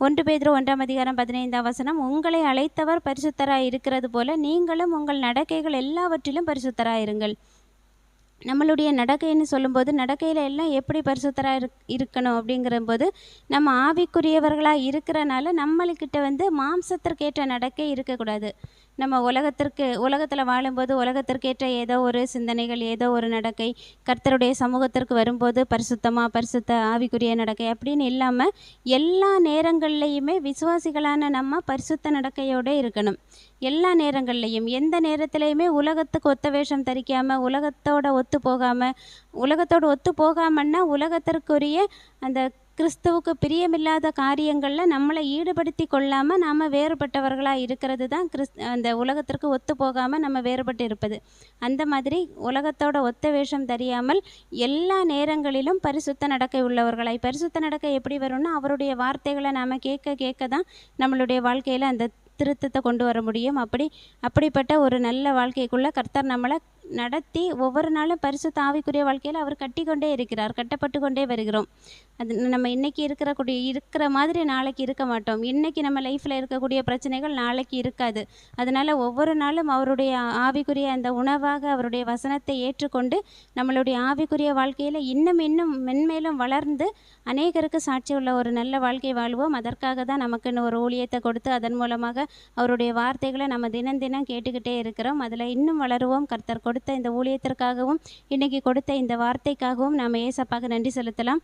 ஒன்று பேதர் ஒன்றாம் அதிகாரம் பதினைந்தாம் வசனம் உங்களை அழைத்தவர் பரிசுத்தராய் இருக்கிறது போல நீங்களும் உங்கள் நடக்கைகள் எல்லாவற்றிலும் பரிசுத்தராயிருங்கள் நம்மளுடைய நடக்கைன்னு சொல்லும்போது நடக்கையில் எல்லாம் எப்படி பரிசுத்தராக இருக் இருக்கணும் அப்படிங்கிறபோது நம்ம ஆவிக்குரியவர்களாக இருக்கிறனால நம்மளுக்கிட்ட வந்து மாம்சத்திற்கேற்ற நடக்கை இருக்கக்கூடாது. நம்ம உலகத்திற்கு உலகத்தில் வாழும்போது உலகத்திற்கேற்ற ஏதோ ஒரு சிந்தனைகள் ஏதோ ஒரு நடக்கை கர்த்தருடைய சமூகத்திற்கு வரும்போது பரிசுத்தமாக பரிசுத்த ஆவிக்குரிய நடக்கை அப்படின்னு இல்லாமல் எல்லா நேரங்கள்லையுமே விசுவாசிகளான நம்ம பரிசுத்த நடக்கையோடு இருக்கணும். எல்லா நேரங்கள்லையும் எந்த நேரத்துலையுமே உலகத்துக்கு ஒத்த வேஷம் தரிக்காமல் உலகத்தோட ஒத்து போகாமல் உலகத்தோடு ஒத்து போகாமன்னா உலகத்திற்குரிய அந்த கிறிஸ்துவுக்கு பிரியமில்லாத காரியங்களில் நம்மளை ஈடுபடுத்தி கொள்ளாமல் நாம் வேறுபட்டவர்களாக இருக்கிறது தான் கிறிஸ் அந்த உலகத்திற்கு ஒத்து போகாமல் நம்ம வேறுபட்டு இருப்பது. அந்த மாதிரி உலகத்தோட ஒத்த வேஷம் தெரியாமல் எல்லா நேரங்களிலும் பரிசுத்த நடக்கை உள்ளவர்களாய் பரிசுத்த நடக்கை எப்படி வரும்னா அவருடைய வார்த்தைகளை நாம் கேட்க கேட்க தான் நம்மளுடைய வாழ்க்கையில் அந்த திருத்தத்தை கொண்டு வர முடியும். அப்படி அப்படிப்பட்ட ஒரு நல்ல வாழ்க்கைக்குள்ளே கர்த்தர் நம்மளை நடத்தி ஒவ்வொரு நாளும் பரிசு ஆவிக்குரிய வாழ்க்கையில் அவர் கட்டி கொண்டே இருக்கிறார் கட்டப்பட்டு கொண்டே வருகிறோம். அது நம்ம இன்னைக்கு இருக்கிறக்கூடிய இருக்கிற மாதிரி நாளைக்கு இருக்க மாட்டோம். இன்னைக்கு நம்ம லைஃப்பில் இருக்கக்கூடிய பிரச்சனைகள் நாளைக்கு இருக்காது. அதனால் ஒவ்வொரு நாளும் அவருடைய ஆவிக்குரிய அந்த உணவாக அவருடைய வசனத்தை ஏற்றுக்கொண்டு நம்மளுடைய ஆவிக்குரிய வாழ்க்கையில் இன்னும் இன்னும் மென்மேலும் வளர்ந்து அநேகருக்கு சாட்சி உள்ள ஒரு நல்ல வாழ்க்கை வாழ்வோம். அதற்காக தான் நமக்குன்னு ஒரு ஊழியத்தை கொடுத்து அதன் மூலமாக அவருடைய வார்த்தைகளை நம்ம தினம் தினம் கேட்டுக்கிட்டே இருக்கிறோம். அதில் இன்னும் வளருவோம். கர்த்தர் கொடுத்து இந்த ஊழியத்திற்காகவும் இன்னைக்கு கொடுத்த இந்த வார்த்தைக்காகவும் நாம் ஏசப்பாக நன்றி செலுத்தலாம்.